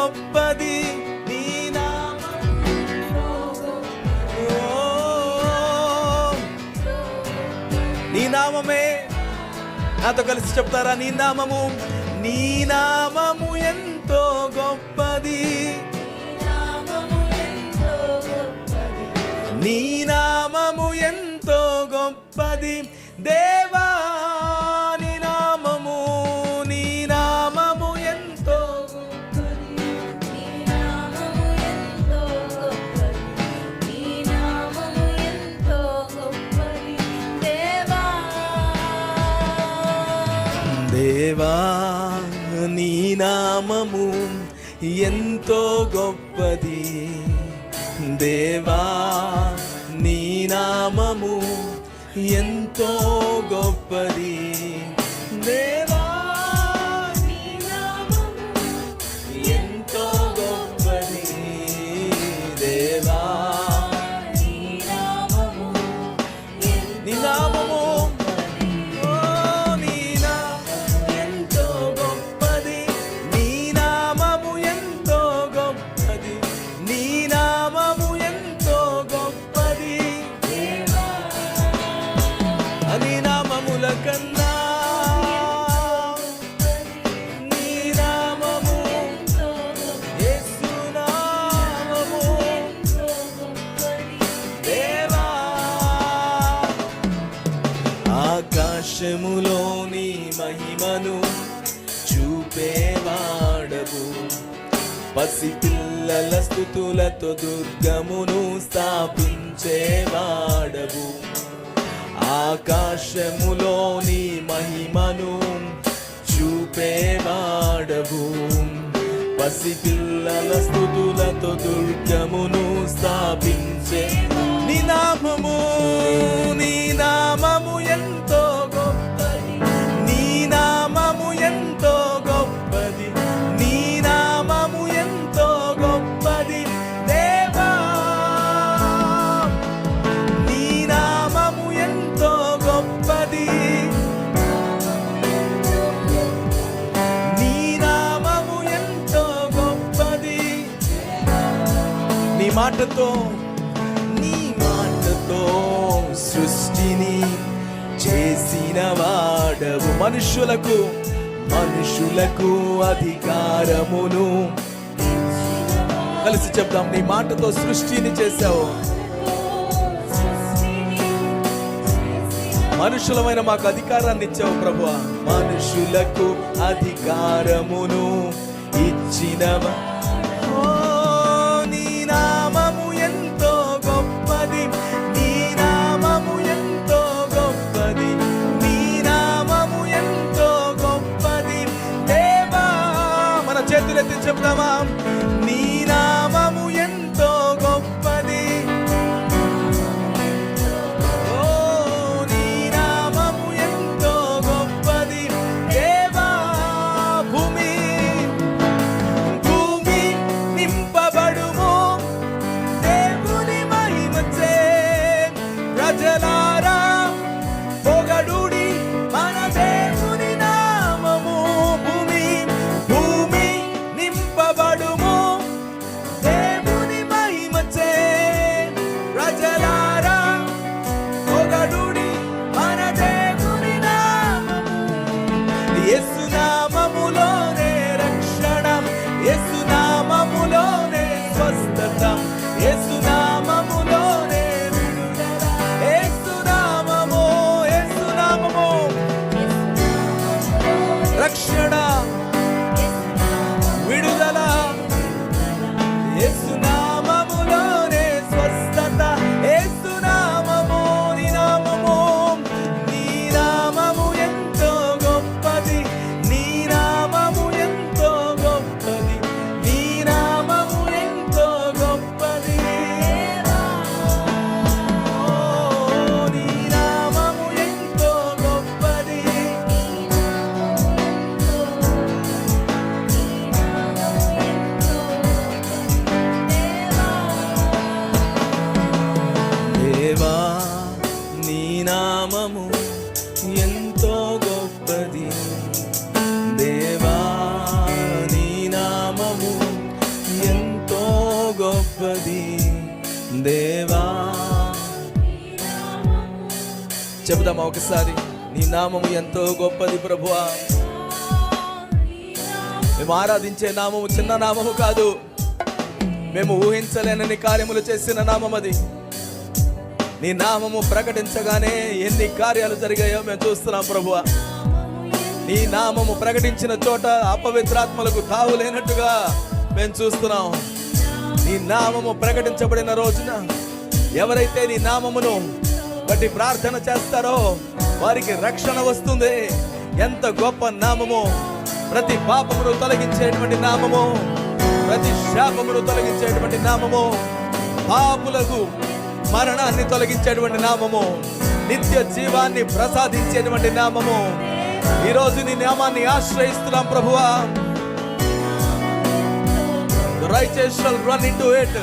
గొప్పది నీ ఓ, నామమే. నాతో కలిసి చెప్తారా? నీ నామము. నీ నామము ఎంతో గొప్పది. నీ నామము ఎంతో గొప్పది. దే నామము ఎంతో గొప్పది. దేవా నీ నామము ఎంతో గొప్పది. కన్నా నీ నామము యేసు నామము. దేవా ఆకాశములోని మహిమను చూపేవాడవు పసిపిల్లల స్థుతులతో దుర్గమును స్థాపించేవాడవు ఆకాశములోని మహిమను చూపేవాడవు పసిపిల్లల స్థుతులతో దుర్గమును స్థాపించే. నినామము నీ నామము ఎంతో మాటతో నీ మాటతో సృష్టిని చేసిన వాడవు మనుషులకు మనుషులకు అధికారమును. కలిసి చెప్దాం నీ మాటతో సృష్టిని చేసావు మనుషులమైన మాకు అధికారాన్ని ఇచ్చావు ప్రభు మనుషులకు అధికారమును ఇచ్చిన చేతులెత్తి చెప్తామా నీ నామము స్తోత్రం యేసునామమున నామము ఎంతో గొప్పది. దేవా నీ నామము ఎంతో గొప్పది. దేవా చెబుదామా ఒకసారి నీ నామము ఎంతో గొప్పది ప్రభువా. మేము ఆరాధించే నామము చిన్న నామము కాదు. మేము ఊహించలేనని కార్యములు చేసిన నామం అది. నీ నామము ప్రకటించగానే ఎన్ని కార్యాలు జరిగాయో మేము చూస్తున్నాం ప్రభు నీ నామము ప్రకటించిన చోట అపవిత్రాత్మలకు తావు లేనట్టుగా మేము చూస్తున్నాం. నీ నామము ప్రకటించబడిన రోజున ఎవరైతే నీ నామమును బట్టి ప్రార్థన చేస్తారో వారికి రక్షణ వస్తుంది. ఎంత గొప్ప నామము. ప్రతి పాపమును తొలగించేటువంటి నామము. ప్రతి శాపమును తొలగించేటువంటి నామము. పాపులకు మరణాన్ని తొలగించేటువంటి నామము. నిత్య జీవాన్ని ప్రసాదించేటువంటి నామము. ఈ రోజు నీ నామాన్ని ఆశ్రయిస్తున్నాం ప్రభువా. Righteous shall run into it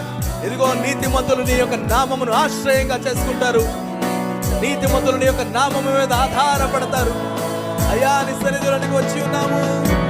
ఇదిగో నీతిమంతులు నీ యొక్క నామమును ఆశ్రయంగా చేసుకుంటారు. నీతిమంతులు నీ యొక్క నామము మీద ఆధారపడతారు. అయ్యా నీ సన్నిధిలోనికి వచ్చి ఉన్నాము.